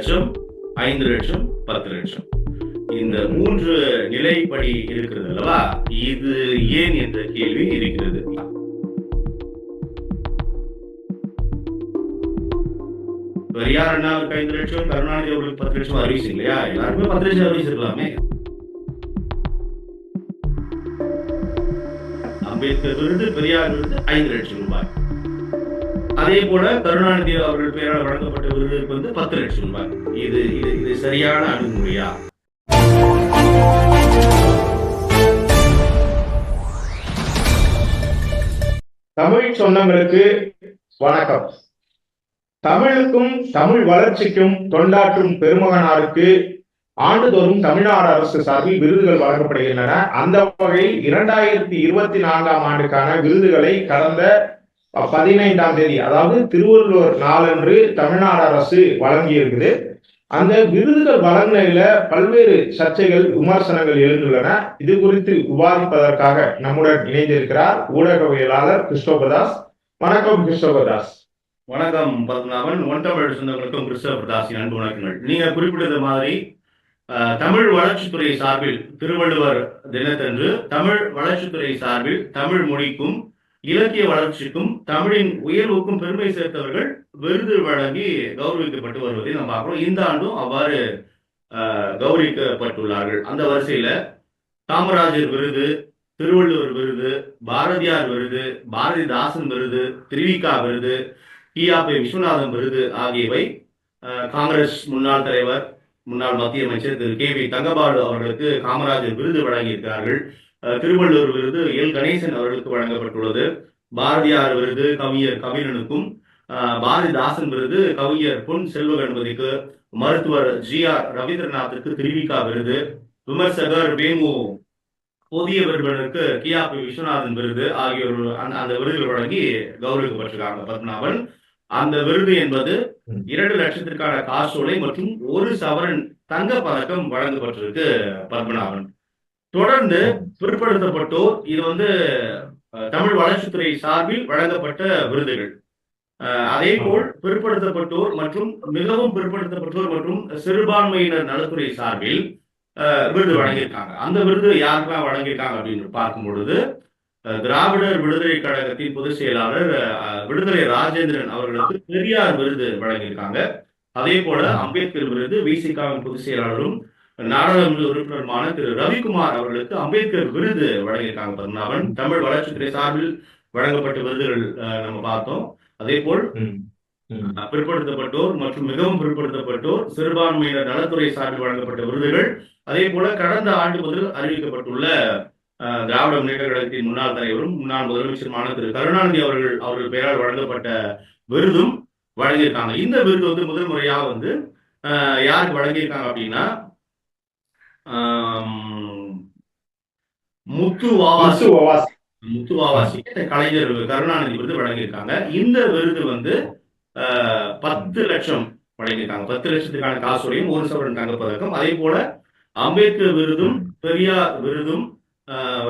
லட்சம் ஐந்து லட்சம் பத்து லட்சம். இந்த மூன்று நிலைப்படி இருக்கிறது அல்லவா? இது ஏன் என்ற கேள்வி இருக்கிறது. பெரியார் அண்ணாவுக்கு ஐந்து லட்சம்? கருணாநிதி அவர்களுக்கு பத்து லட்சம் அறிவிச்சு இல்லையா? எல்லாருமே பத்து லட்சம் அறிவிச்சிருக்கலாமே அம்பேத்கர் விருது பெரியார் விருது ஐந்து லட்சம். அதே போல கருணாநிதி அவர்கள் பெயரால் வழங்கப்பட்ட விருதுக்கு வந்து பத்து லட்சம் ரூபாய். இது இது இது சரியான அணுகுமுறையா? தமிழ் சொந்தங்களுக்கு வணக்கம். தமிழுக்கும் தமிழ் வளர்ச்சிக்கும் தொண்டாற்றும் பெருமகனாருக்கு ஆண்டுதோறும் தமிழ்நாடு அரசு சார்பில் விருதுகள் வழங்கப்படுகின்றன. அந்த வகையில் இரண்டாயிரத்தி இருபத்தி நான்காம் ஆண்டுக்கான விருதுகளை கடந்த பதினைந்தாம் தேதி அதாவது திருவள்ளுவர் நாளன்று தமிழ்நாடு அரசு வழங்கியிருக்குது. அந்த விருதுகள் வழங்கினையில பல்வேறு சர்ச்சைகள் விமர்சனங்கள் எழுந்துள்ளன. இது குறித்து விவாதிப்பதற்காக நம்முடன் இணைந்திருக்கிறார் ஊடகவியலாளர் கிறிஸ்டோபதாஸ் வணக்கம் கிறிஸ்டோபதாஸ் வணக்கம் பத்மநாபன். ஒன் தமிழ் சொந்தங்களுக்கும் கிறிஸ்தவ அன்பு வணக்கங்கள். நீங்க குறிப்பிட்டது மாதிரி தமிழ் வளர்ச்சித்துறை சார்பில் திருவள்ளுவர் தினத்தன்று தமிழ் வளர்ச்சித்துறை சார்பில் தமிழ் மொழிக்கும் இலக்கிய வளர்ச்சிக்கும் தமிழின் உயர்வுக்கும் பெருமை சேர்த்தவர்கள் விருது வழங்கி கௌரவிக்கப்பட்டு வருவதை நாம் பார்க்கிறோம். இந்த ஆண்டும் அவ்வாறு கௌரவிக்கப்பட்டுள்ளார்கள். அந்த வரிசையில காமராஜர் விருது திருவள்ளுவர் விருது பாரதியார் விருது பாரதிதாசன் விருது திருவிகா விருது கியாபே விஸ்வநாதன் விருது ஆகியவை காங்கிரஸ் முன்னாள் தலைவர் முன்னாள் மத்திய அமைச்சர் திரு. கே. வி. தங்கபாலு அவர்களுக்கு காமராஜர் விருது வழங்கியிருக்கிறார்கள். திருவள்ளுவர் விருது எல். கணேசன் அவர்களுக்கு வழங்கப்பட்டுள்ளது. பாரதியார் விருது கவிஞர் கவினனுக்கும் பாரதிதாசன் விருது கவிஞர் பொன் செல்வ கணபதிக்கு மருத்துவர் ஜி. ஆர். ரவீந்திரநாத்திற்கு திருவிகா விருது விமர்சகர் வேமு புதிய விருந்தினருக்கு கியாபி விஸ்வநாதன் விருது ஆகியோர் அந்த அந்த விருதுகள் வழங்கி கௌரவிக்கப்பட்டிருக்காங்க பத்மநாபன். அந்த விருது என்பது இரண்டு லட்சத்திற்கான காசோலை மற்றும் ஒரு சவரன் தங்க பதக்கம் வழங்கப்பட்டிருக்கு பத்மநாபன். தொடர்ந்து பிற்படுத்தப்பட்டோர் இது வந்து தமிழ் வளர்ச்சித்துறை சார்பில் வழங்கப்பட்ட விருதுகள். அதே போல் பிற்படுத்தப்பட்டோர் மற்றும் மிகவும் பிற்படுத்தப்பட்டோர் மற்றும் சிறுபான்மையினர் நலத்துறை சார்பில் அஹ், விருது வழங்கியிருக்காங்க. அந்த விருது யாருக்கெல்லாம் வழங்கியிருக்காங்க அப்படின்னு பார்க்கும் பொழுது திராவிடர் விடுதலை கழகத்தின் பொதுச் செயலாளர் விடுதலை ராஜேந்திரன் அவர்களுக்கு பெரியார் விருது வழங்கியிருக்காங்க. அதே போல அம்பேத்கர் விருது விசிகாவின் பொதுச் செயலாளரும் நாடாளுமன்ற உறுப்பினருமான திரு ரவிக்குமார் அவர்களுக்கு அம்பேத்கர் விருது வழங்கியிருக்காங்க பத்மநாபன். தமிழ் வளர்ச்சித்துறை சார்பில் வழங்கப்பட்ட விருதுகள் நம்ம பார்த்தோம். அதே போல் பிற்படுத்தப்பட்டோர் மற்றும் மிகவும் பிற்படுத்தப்பட்டோர் சிறுபான்மையினர் நலத்துறை சார்பில் வழங்கப்பட்ட விருதுகள். அதே போல கடந்த ஆண்டு முதல் அறிவிக்கப்பட்டுள்ள திராவிட முன்னேற்ற கழகத்தின் முன்னாள் தலைவரும் முன்னாள் முதலமைச்சருமான திரு கருணாநிதி அவர்கள் அவர்கள் பெயரால் வழங்கப்பட்ட விருதும் வழங்கியிருக்காங்க. இந்த விருது வந்து முதல் முறையா வந்து யாருக்கு வழங்கியிருக்காங்க அப்படின்னா முத்து வாவாசி கலைஞர் கருணாநிதி விருது வழங்கியிருக்காங்க. இந்த விருது வந்து பத்து லட்சம் வழங்கியிருக்காங்க. பத்து லட்சத்துக்கான காசோலையும் ஒரு சவரன் தங்கப்பதக்கம். அதே போல அம்பேத்கர் விருதும் பெரியார் விருதும்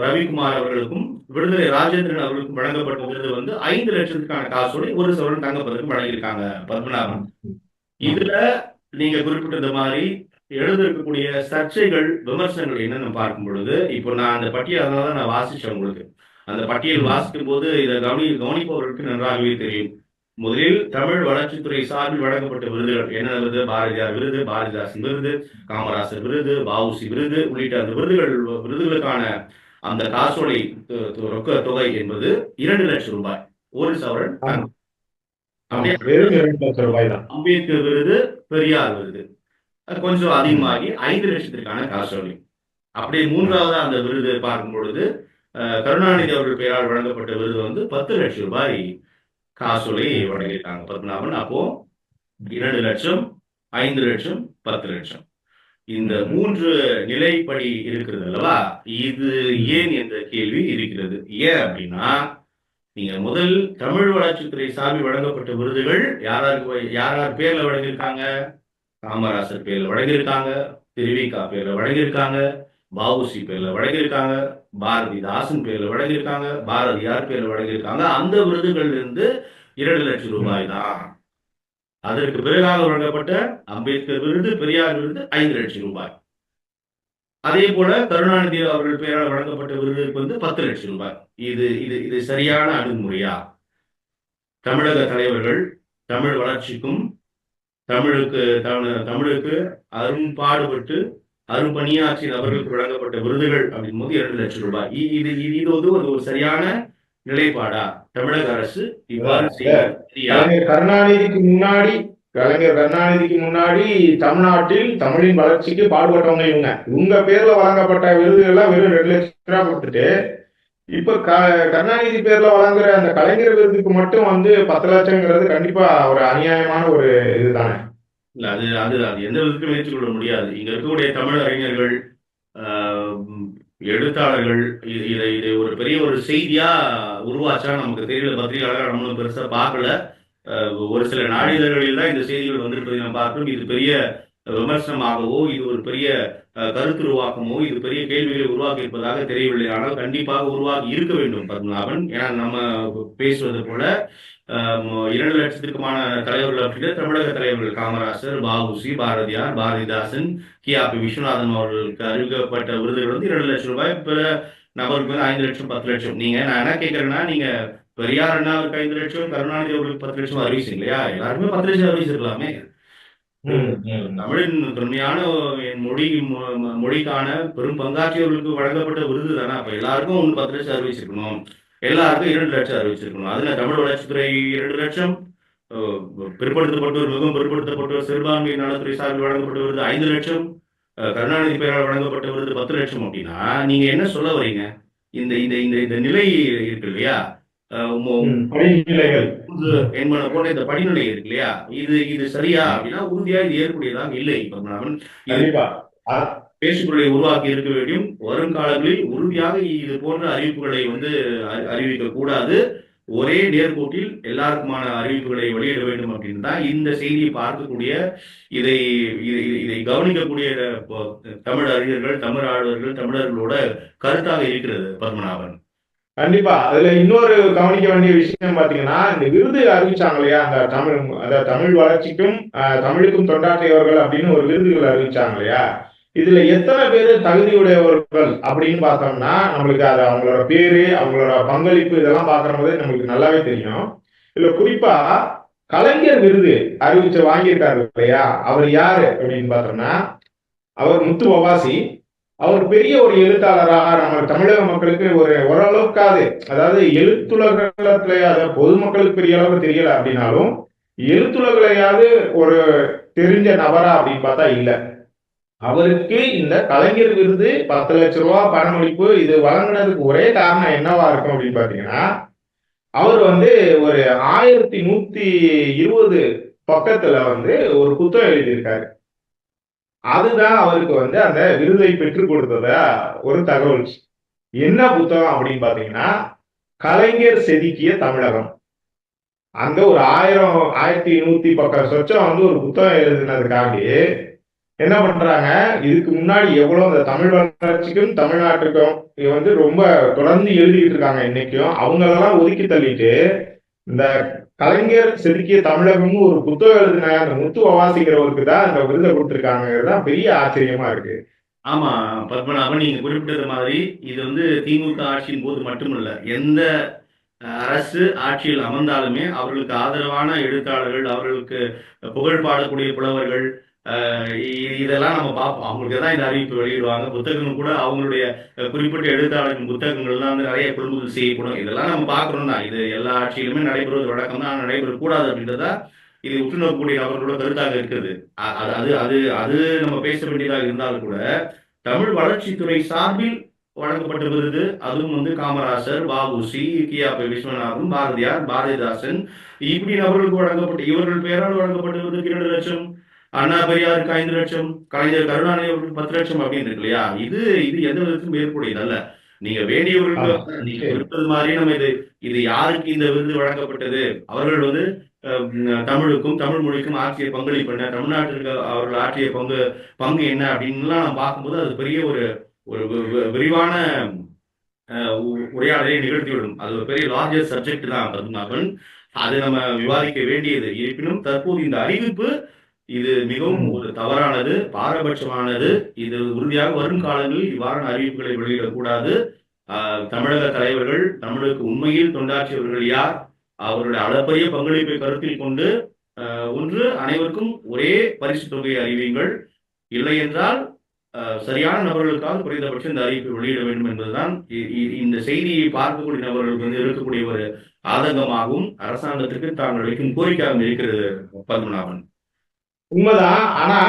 ரவிக்குமார் அவர்களுக்கும் விடுதலை ராஜேந்திரன் அவர்களுக்கும் வழங்கப்பட்ட விருது வந்து ஐந்து லட்சத்துக்கான காசோலை ஒரு சவரன் தங்கப்பதக்கம் வழங்கியிருக்காங்க பத்மநாபன். இதுல நீங்க குறிப்பிட்டது மாதிரி எழுதிருக்கக்கூடிய சர்ச்சைகள் விமர்சனங்கள் என்னன்னு பார்க்கும் பொழுது இப்போ நான் அந்த பட்டியல் அதனால தான் நான் வாசிச்சேன் உங்களுக்கு. அந்த பட்டியல் வாசிக்கும் போது இதை கவனி கவனிப்பவர்களுக்கு நன்றாகவே தெரியும். முதலில் தமிழ் வளர்ச்சித்துறை சார்பில் வழங்கப்பட்ட விருதுகள் என்ன விருது? பாரதியார் விருது பாரதிதாசன் விருது காமராசர் விருது வஉசி விருது உள்ளிட்ட அந்த விருதுகள் விருதுகளுக்கான அந்த காசோலை ரொக்க தொகை என்பது இரண்டு லட்சம் ரூபாய். ஒரு சவரன். அம்பேத்கர் விருது பெரியார் விருது. கொஞ்சம் அதிகமாகி ஐந்து லட்சத்திற்கான காசோலை. அப்படி மூன்றாவது அந்த விருது பார்க்கும் பொழுது கருணாநிதி அவர்கள் பெயரால் வழங்கப்பட்ட விருது வந்து பத்து லட்சம் ரூபாய் காசோலை வழங்கியிருக்காங்க. பத்மநாபன் அப்போ இரண்டு லட்சம் ஐந்து லட்சம் பத்து லட்சம். இந்த மூன்று நிலைப்படி இருக்கிறது அல்லவா? இது ஏன் என்ற கேள்வி இருக்கிறது. ஏன் அப்படின்னா நீங்க முதல் தமிழ் வளர்ச்சித்துறை சார்பில் வழங்கப்பட்ட விருதுகள் யாராருக்கு யார் யார் பேர்ல வழங்கியிருக்காங்க? காமராசர் பேர்ல வழங்கியிருக்காங்க திருவிகா பேர்ல வழங்கியிருக்காங்க பாபுசி பேர்ல வழங்கியிருக்காங்க பாரதிதாசன் பேர்ல வழங்கியிருக்காங்க பாரதியார் பேர்ல வழங்கியிருக்காங்க. அந்த விருதுகள் இருந்து இரண்டு லட்சம் ரூபாய் தான். அதற்கு பிறகாக வழங்கப்பட்ட அம்பேத்கர் விருது பெரியார் விருது ஐந்து லட்சம் ரூபாய். அதே போல கருணாநிதி அவர்கள் பெயரால் வழங்கப்பட்ட விருதுக்கு வந்து பத்து லட்சம் ரூபாய். இது இது இது சரியான அணுகுமுறையா? தமிழக தலைவர்கள் தமிழ் வளர்ச்சிக்கும் தமிழுக்கு தமிழ் தமிழுக்கு அரும்பாடுபட்டு அரும்பணியாற்றிய நபர்களுக்கு வழங்கப்பட்ட விருதுகள் அப்படின் போது இரண்டு லட்சம் ரூபாய். இது இது இது வந்து ஒரு சரியான நிலைப்பாடா? தமிழக அரசு இவ்வாறு கருணாநிதிக்கு முன்னாடி கலைஞர் கருணாநிதிக்கு முன்னாடி தமிழ்நாட்டில் தமிழின் வளர்ச்சிக்கு பாடுபட்டவங்க இவங்க. இவங்க பேர்ல வழங்கப்பட்ட விருதுகள் எல்லாம் வெறும் ரெண்டு லட்சம் ரூபாய் கொடுத்துட்டு இப்ப க கருணாநிதி பேர்ல வழங்குற அந்த கலைஞர் விருதுக்கு மட்டும் வந்து பத்து லட்சம்ங்கிறது கண்டிப்பா ஒரு அநியாயமான ஒரு இதுதானே? இல்ல அது அது அது எந்த விதத்திலும் ஏற்றுக்கொள்ள முடியாது. இங்க இருக்கக்கூடிய தமிழ் அறிஞர்கள் எழுத்தாளர்கள் இதை இதை ஒரு பெரிய ஒரு செய்தியா உருவாச்சா? நமக்கு தெரியல. பத்திரிகையாளர் நம்மளும் பெருசா பார்க்கல. ஒரு சில நாளிதழ்களில் தான் இந்த செய்திகள் வந்திருப்பதை நாம் பார்க்கணும் இது பெரிய விமர்சனமாகவோ இது ஒரு பெரிய கருத்துருவாக்கமோ இது பெரிய கேள்விகளை உருவாக்கி இருப்பதாக தெரியவில்லை. ஆனால் கண்டிப்பாக உருவாகி இருக்க வேண்டும் பத்மநாபன். ஏன்னா நம்ம பேசுவது போல இரண்டு லட்சத்திற்குமான தலைவர்கள் அப்படின்னா தமிழக தலைவர்கள் காமராசர் பாபுசி பாரதியார் பாரதிதாசன் கியாபி விஸ்வநாதன் அவர்களுக்கு அறிவிக்கப்பட்ட விருதுகள் வந்து இரண்டு லட்சம் ரூபாய் பிற நபருக்கு வந்து ஐந்து லட்சம் பத்து லட்சம். நீங்க நான் என்ன கேட்கறேன்னா நீங்க பெரியார் அண்ணாவுக்கு ஐந்து லட்சம் கருணாநிதி அவர்களுக்கு பத்து லட்சம் அறிவிச்சீங்க இல்லையா? எல்லாருமே பத்து லட்சம் அறிவிச்சிருக்கலாமே. தமிழின் தொன்மையான மொழி மொழிக்கான பெரும் பங்காற்றியவர்களுக்கு வழங்கப்பட்ட விருது தானே. அப்ப எல்லாருக்கும் ஒன்று பத்து லட்சம் அறிவிச்சிருக்கணும். எல்லாருக்கும் இரண்டு லட்சம் அறிவிச்சிருக்கணும். அதுல தமிழ் வளர்ச்சித்துறை இரண்டு லட்சம் பிற்படுத்தப்பட்டோர் மிகவும் பிற்படுத்தப்பட்டோர் சிறுபான்மை நலத்துறை சார்பில் வழங்கப்பட்ட விருது ஐந்து லட்சம் கருணாநிதி பெயரால் வழங்கப்பட்ட விருது பத்து லட்சம் அப்படின்னா நீங்க என்ன சொல்ல வரீங்க? இந்த இந்த இந்த நிலை இருக்கு இல்லையா? என்பன போன்ற இந்த படிநிலை இருக்கு இல்லையா இது இது சரியா அப்படின்னா உறுதியா இது ஏற்புடையதாக இல்லை பத்மநாபன் பேச்சுக்களை உருவாக்கி இருக்க வேண்டும். வருங்காலங்களில் உறுதியாக இது போன்ற அறிவிப்புகளை வந்து அறிவிக்க கூடாது. ஒரே நேர்கோட்டில் எல்லாருக்குமான அறிவிப்புகளை வெளியிட வேண்டும் அப்படின்னு தான் இந்த செய்தியை பார்க்கக்கூடிய இதை இதை கவனிக்கக்கூடிய தமிழ் அறிஞர்கள் தமிழ் ஆளுநர்கள் தமிழர்களோட கருத்தாக இருக்கிறது பத்மநாபன் கண்டிப்பா. அதுல இன்னொரு கவனிக்க வேண்டிய விஷயம் பாத்தீங்கன்னா இந்த விருது அறிவிச்சாங்க இல்லையா அந்த தமிழ் அந்த தமிழ் வளர்ச்சிக்கும் தமிழுக்கும் தொண்டாற்றியவர்கள் அப்படின்னு ஒரு விருதுகள் அறிவிச்சாங்க இல்லையா இதுல எத்தனை பேர் தகுதியுடையவர்கள் அப்படின்னு பார்த்தோம்னா நம்மளுக்கு அது அவங்களோட பேரு அவங்களோட பங்களிப்பு இதெல்லாம் பார்க்கும்போது நம்மளுக்கு நல்லாவே தெரியும். இதுல குறிப்பா கலைஞர் விருது அறிவிச்சு வாங்கியிருக்காரு இல்லையா? அவர் யாரு அப்படின்னு பார்த்தோம்னா அவர் முத்து வவாசி அவர் பெரிய ஒரு எழுத்தாளராக நம்ம தமிழக மக்களுக்கு ஒரு ஓரளவுக்காது அதாவது எழுத்துலகத்திலேயாவது பொதுமக்களுக்கு பெரிய அளவுக்கு தெரியல அப்படின்னாலும் எழுத்துலகிலையாவது ஒரு தெரிஞ்ச நபரா அப்படின்னு பார்த்தா இல்லை. அவருக்கு இந்த கலைஞர் விருது பத்து லட்ச ரூபா பணமளிப்பு இது வழங்கினதுக்கு ஒரே காரணம் என்னவா இருக்கும் அப்படின்னு பாத்தீங்கன்னா அவர் வந்து ஒரு ஆயிரத்தி நூத்தி இருபது பக்கத்துல வந்து ஒரு புத்தகம் எழுதியிருக்காரு. அதுதான் அவருக்கு வந்து அந்த விருதை பெற்றுக் கொடுத்தத ஒரு தகவல். என்ன புத்தகம் அப்படின்னு பாத்தீங்கன்னா கலைஞர் செதுக்கிய தமிழகம். அங்க ஒரு ஆயிரம் ஆயிரத்தி நூத்தி பக்கம் சொச்சம் வந்து ஒரு புத்தகம் எழுதினதுக்காண்டி என்ன பண்றாங்க இதுக்கு முன்னாடி எவ்வளவு இந்த தமிழ் வளர்ச்சிக்கும் தமிழ்நாட்டுக்கும் இது வந்து ரொம்ப தொடர்ந்து எழுதிட்டு இருக்காங்க இன்னைக்கும். அவங்களெல்லாம் ஒதுக்கி தள்ளிட்டு இந்த கலைஞர் செதுக்கிய தமிழகம்னு ஒரு புத்தகம் எழுதின அந்த முத்து வாசிக்கிறவருக்கு தான் அந்த விருதை கொடுத்துருக்காங்கிறது தான் பெரிய ஆச்சரியமா இருக்கு. ஆமா பத்மநாபன் நீங்க குறிப்பிட்டது மாதிரி இது வந்து திமுக ஆட்சியின் போது மட்டுமல்ல எந்த அரசு ஆட்சியில் அமர்ந்தாலுமே அவர்களுக்கு ஆதரவான எழுத்தாளர்கள் அவர்களுக்கு புகழ் பாடக்கூடிய புலவர்கள் இதெல்லாம் நம்ம பார்ப்போம் அவங்களுக்கு தான் இந்த அறிவிப்பு வெளியிடுவாங்க. புத்தகங்கள் கூட அவங்களுடைய குறிப்பிட்ட எழுத்தாளரின் புத்தகங்கள்லாம் வந்து நிறைய கொள்முதல் செய்யப்படும். இதெல்லாம் நம்ம பார்க்கறோம் தான். இது எல்லா ஆட்சியிலுமே நடைபெறுவது வழக்கம் தான். நடைபெறக்கூடாது அப்படின்றதா இது உற்று நோக்கக்கூடிய நபர்களோட கருத்தாக இருக்குது. அது அது அது அது நம்ம பேச வேண்டியதாக இருந்தாலும் கூட தமிழ் வளர்ச்சித்துறை சார்பில் வழங்கப்பட்ட விருது அதுவும் வந்து காமராசர் வஉசி கியாபி விஸ்வநாதன் பாரதியார் பாரதிதாசன் இப்படி நபர்களுக்கு வழங்கப்பட்ட இவர்கள் பெயரால் வழங்கப்பட்ட இரண்டு லட்சம் அண்ணா பெரியாருக்கு ஐந்து லட்சம் கலைஞர் கருணாநிதி அவர்களுக்கு பத்து லட்சம் அப்படின்னு இருக்கு இல்லையா? இது இது எந்த விதத்திலும் ஏற்புடையது அல்ல. நீங்க வேண்டியவர்களுக்கு நீங்க இருப்பது மாதிரி நம்ம இது இது யாருக்கு இந்த விருது வழங்கப்பட்டது? அவர்கள் வந்து தமிழுக்கும் தமிழ் மொழிக்கும் ஆற்றிய பங்களிப்பு என்ன தமிழ்நாட்டிற்கு அவர்கள் ஆற்றிய பங்கு பங்கு என்ன அப்படின்லாம் நம்ம பார்க்கும்போது அது பெரிய ஒரு ஒரு விரிவான உரையாடலை நிகழ்த்திவிடும். அது ஒரு பெரிய லார்ஜர் சப்ஜெக்ட் தான் பத்மநாபன் அது நம்ம விவாதிக்க வேண்டியது இருப்பினும் தற்போது இந்த அறிவிப்பு இது மிகவும். ஒரு தவறானது பாரபட்சமானது. இது உறுதியாக வரும் காலங்களில் இவ்வாறான அறிவிப்புகளை வெளியிடக்கூடாது. தமிழக தலைவர்கள் தமிழுக்கு உண்மையில் தொண்டாற்றியவர்கள் யார்? அவருடைய அளப்பரிய பங்களிப்பை கருத்தில் கொண்டு ஒன்று அனைவருக்கும் ஒரே பரிசு தொகையை அறிவியுங்கள். இல்லை என்றால் சரியான நபர்களுக்காக குறைந்தபட்சம் இந்த அறிவிப்பை வெளியிட வேண்டும் என்பதுதான் இந்த செய்தியை பார்க்கக்கூடிய நபர்களுக்கு வந்து இருக்கக்கூடிய ஒரு ஆதங்கமாகவும் அரசாங்கத்திற்கு தாங்கள் வைக்கும் கோரிக்கையாகவும் இருக்கிறது பத்மநாபன். உண்மைதான். ஆனா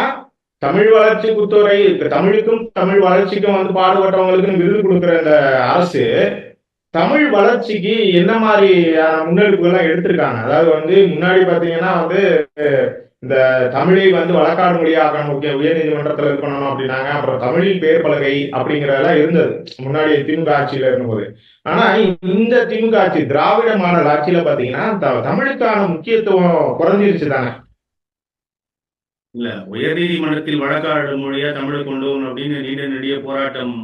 தமிழ் வளர்ச்சி குத்துறை தமிழுக்கும் தமிழ் வளர்ச்சிக்கும் வந்து பாடுபட்டவங்களுக்கு விருது கொடுக்கிற இந்த அரசு தமிழ் வளர்ச்சிக்கு என்ன மாதிரி முன்னெடுப்புகள்லாம் எடுத்திருக்காங்க? அதாவது வந்து முன்னாடி பாத்தீங்கன்னா வந்து இந்த தமிழை வந்து வழக்காடு மொழியாக முக்கிய உயர்நீதிமன்றத்தில் இது பண்ணணும் அப்படின்னாங்க. அப்புறம் தமிழில் பேர் பலகை அப்படிங்கறதெல்லாம் இருந்தது. முன்னாடி திமுக ஆட்சியில இருந்தபோது. ஆனா இந்த திமுக ஆட்சி திராவிட மாடல் ஆட்சியில பாத்தீங்கன்னா த- தமிழுக்கான முக்கியத்துவம் குறைஞ்சிருச்சு தானே இல்ல உயர்நீதிமன்றத்தில் வழக்காடு மொழியா தமிழை கொண்டு வரணும் அப்படின்னு நீண்ட நெடிய போராட்டம்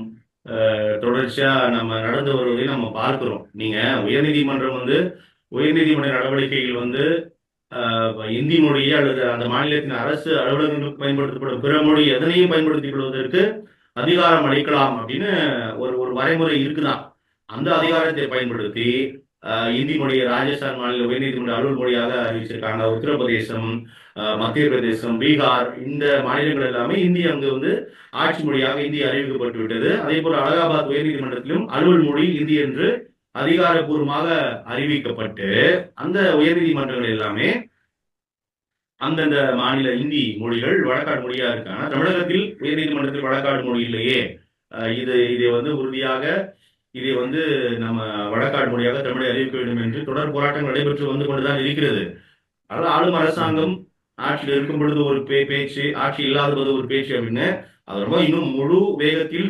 தொடர்ச்சியா நம்ம நடந்து வருவதை நம்ம பார்க்கிறோம். நீங்க உயர்நீதிமன்றம் வந்து உயர்நீதிமன்ற நடவடிக்கைகள் வந்து இந்தி மொழியை அல்லது அந்த மாநிலத்தின் அரசு அலுவலகங்களுக்கு பயன்படுத்தப்படும் பிற மொழி எதனையும் பயன்படுத்திக் கொள்வதற்கு அதிகாரம் அளிக்கலாம் அப்படின்னு ஒரு ஒரு வரைமுறை இருக்குதான். அந்த அதிகாரத்தை பயன்படுத்தி இந்தி மொழியை ராஜஸ்தான் மாநில உயர்நீதிமன்ற அலுவல் மொழியாக அறிவிச்சிருக்காங்க. உத்தரப்பிரதேசம் மத்திய பிரதேசம் பீகார் இந்த மாநிலங்கள் எல்லாமே இந்தி அங்கு வந்து ஆட்சி மொழியாக இந்தி அறிவிக்கப்பட்டு விட்டது. அதே போல அலகாபாத் உயர்நீதிமன்றத்திலும் அலுவல் மொழி இந்தி என்று அதிகாரப்பூர்வமாக அறிவிக்கப்பட்டு அந்த உயர்நீதிமன்றங்கள் எல்லாமே அந்தந்த மாநில இந்தி மொழிகள் வழக்காடு மொழியா இருக்காங்க. தமிழகத்தில் உயர்நீதிமன்றத்தில் வழக்காடு மொழி இல்லையே. இது இதை வந்து உறுதியாக இதை வந்து நம்ம வடக்காடு மொழியாக தமிழை அறிவிக்க வேண்டும் என்று தொடர் போராட்டங்கள் நடைபெற்று வந்து கொண்டுதான் இருக்கிறது. அதாவது ஆளும் அரசாங்கம் ஆட்சியில் இருக்கும் பொழுது ஒரு பே பேச்சு ஆட்சி இல்லாத போது ஒரு பேச்சு அப்படின்னு அது ரொம்ப இன்னும் முழு வேகத்தில்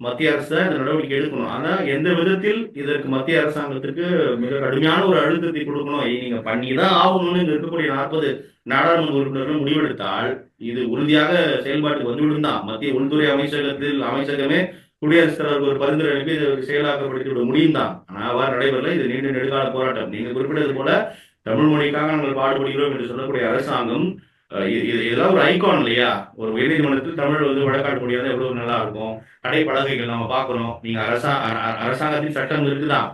மத்திய அரசு இந்த நடவடிக்கை எடுக்கணும். ஆனா எந்த விதத்தில் இதற்கு மத்திய அரசாங்கத்திற்கு மிக கடுமையான ஒரு அழுத்தத்தை கொடுக்கணும் நீங்க பண்ணிதான் ஆகணும்னு இங்க இருக்கக்கூடிய நாற்பது நாடாளுமன்ற உறுப்பினர்கள் முடிவெடுத்தால் இது உறுதியாக செயல்பாட்டுக்கு வந்துவிடும் தான் மத்திய உள்துறை அமைச்சகத்தில் அமைச்சகமே குடியரசுத் தலைவர் ஒரு பரிந்துரை அனுப்பி இதை செயலாக்கப்படுத்தி விட முடியும் தான். ஆனால் அவ்வாறு நடைபெறல. இது நீண்ட நெடுகால போராட்டம். நீங்க குறிப்பிட்டது போல தமிழ் மொழிக்காக நாங்கள் பாடுபடுகிறோம் என்று சொல்லக்கூடிய அரசாங்கம் இது இதெல்லாம் ஒரு ஐகான் இல்லையா? ஒரு உயர்நீதிமன்றத்தில் தமிழ் வந்து வழக்காடு முடியாத எவ்வளவு நல்லா இருக்கும்? கடை பலகைகள் நம்ம பார்க்கிறோம். நீங்க அரசா அ- அரசாங்கத்தின் சட்டம் இருக்குதான்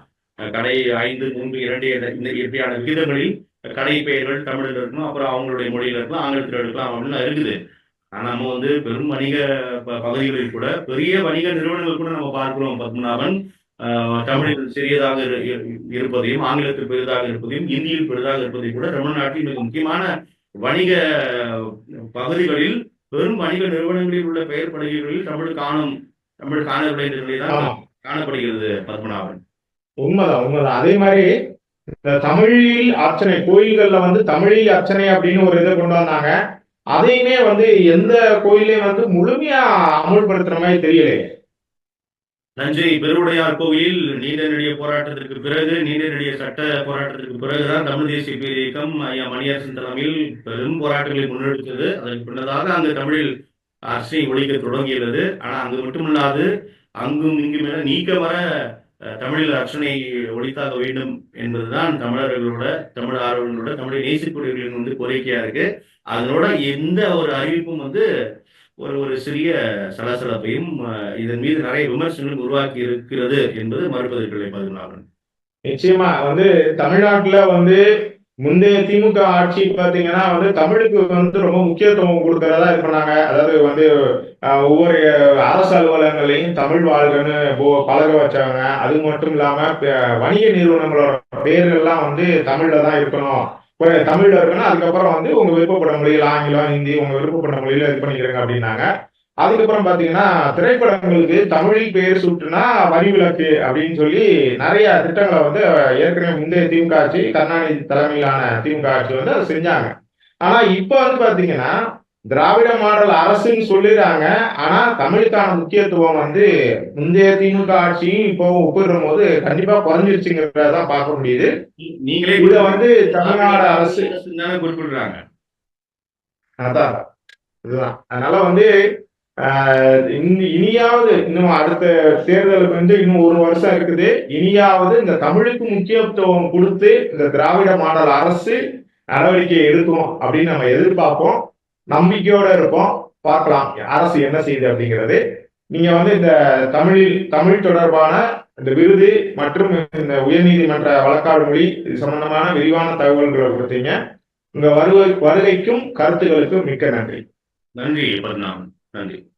கடை ஐந்து மூன்று இரண்டு இந்த இப்படியான விகிதங்களில் கடை பெயர்கள் தமிழில் இருக்கணும் அப்புறம் அவங்களுடைய மொழியில் இருக்கலாம் ஆங்கிலத்தில் இருக்கலாம் அப்படின்னு இருக்குது. ஆனா நம்ம வந்து பெரும் வணிக பகுதிகளில் கூட பெரிய வணிக நிறுவனங்கள் கூட நம்ம பார்க்கிறோம். பத்மநாபன் தமிழில் சிறியதாக இரு- இரு- இருப்பதையும் ஆங்கிலத்தில் பெரிதாக இருப்பதையும் இந்தியில் பெரிதாக இருப்பதையும் கூட தமிழ்நாட்டில் மிக முக்கியமான வணிக பகுதிகளில் பெரும் வணிக நிறுவனங்களில் உள்ள பெயர் பலகைகளில் தமிழ் காணும் தமிழ் நிலை தான் காணப்படுகிறது பத்மநாபன். உண்மைதான் உண்மைதான். அதே மாதிரி இந்த தமிழில் அர்ச்சனை கோயில்கள்ல வந்து தமிழில் அர்ச்சனை அப்படின்னு ஒரு இதை கொண்டு வந்தாங்க. அதையுமே வந்து எந்த கோயிலையும் வந்து முழுமையா அமுல்படுத்துற மாதிரி தெரியலையே. தஞ்சை பெருவுடையார் கோவிலில் நீண்ட நெடிய போராட்டத்திற்கு பிறகு நீண்ட நெடிய சட்ட போராட்டத்திற்கு பிறகுதான் தமிழ் தேசிய பேர் இயக்கம் ஐயா மணியரசன் தலைமையில் பெரும் போராட்டங்களை முன்னெடுத்தது. அதற்கு பின்னதாக அங்கு தமிழில் அரசை ஒழிக்க தொடங்கியுள்ளது. ஆனா அங்கு மட்டுமில்லாது அங்கும் இங்கும் என நீக்க வர தமிழில் அர்ச்சனை ஒழித்தாக வேண்டும் என்பதுதான் தமிழர்களோட தமிழ் ஆர்வங்களோட தமிழை நேசிக்கூடியவர்களின் வந்து கோரிக்கையா இருக்கு. அதனோட எந்த ஒரு அறிவிப்பும் வந்து ஒரு ஒரு சிறிய சலசலப்பையும் இதன் மீது நிறைய விமர்சனங்கள் உருவாக்கி இருக்கிறது என்பது மறுப்பதற்கில்லை பதினாறு நிச்சயமா வந்து தமிழ்நாட்டுல வந்து முந்தைய திமுக ஆட்சி பாத்தீங்கன்னா வந்து தமிழுக்கு வந்து ரொம்ப முக்கியத்துவம் கொடுக்கறதா இது பண்ணாங்க. அதாவது வந்து ஒவ்வொரு அரசு அலுவலகங்களையும் தமிழ் வாழ்கன்னு பழக வச்சாங்க. அது மட்டும் இல்லாம வணிக நிறுவனங்களோட பேர்கள்லாம் வந்து தமிழ்ல தான் இருக்கணும். தமிழ்ல இருக்கணும் அதுக்கப்புறம் வந்து உங்க விருப்பப்பட்ட மொழியில் ஆங்கிலம் ஹிந்தி உங்க விருப்பப்பட்ட மொழியில இது பண்ணிக்கிறங்க அப்படின்னாங்க. அதுக்கப்புறம் பாத்தீங்கன்னா திரைப்படங்களுக்கு தமிழில் பெயர் சுட்டுனா வரி விலக்கு அப்படின்னு சொல்லி நிறைய திட்டங்களை வந்து ஏற்கனவே முந்தைய திமுக ஆட்சி கருணாநிதி தலைமையிலான திமுக ஆட்சி வந்து அதை செஞ்சாங்க. ஆனா இப்ப வந்து பாத்தீங்கன்னா திராவிட மாடல் அரசுன்னு சொல்லிடுறாங்க. ஆனா தமிழுக்கான முக்கியத்துவம் வந்து முந்தைய திமுக ஆட்சியும் இப்போ ஒப்பிடுற போது கண்டிப்பா குறைஞ்சிருச்சுங்கிறத பார்க்க முடியுது. நீங்களே இத வந்து தமிழ்நாடு அரசு குறிப்பிடுறாங்க. அதான் இதுதான். அதனால வந்து இனியாவது இன்னும் அடுத்த தேர்தலுக்கு வந்து இன்னும் ஒரு வருஷம் இருக்குது. இனியாவது இந்த தமிழுக்கு முக்கியத்துவம் கொடுத்து இந்த திராவிட மாடல் அரசு நடவடிக்கை எடுக்கும் அப்படின்னு நம்ம எதிர்பார்ப்போம். நம்பிக்கையோட இருப்போம். பார்க்கலாம். அரசு என்ன செய்யுது அப்படிங்கிறது. நீங்க வந்து இந்த தமிழில் தமிழ் தொடர்பான இந்த விருது மற்றும் இந்த உயர்நீதிமன்ற வழக்காடு மொழி இது சம்பந்தமான விரிவான தகவல்களை கொடுத்தீங்க. உங்க வருகை வருகைக்கும் கருத்துக்களுக்கும் மிக்க நன்றி. நன்றி பத்மநாபன் நன்றி.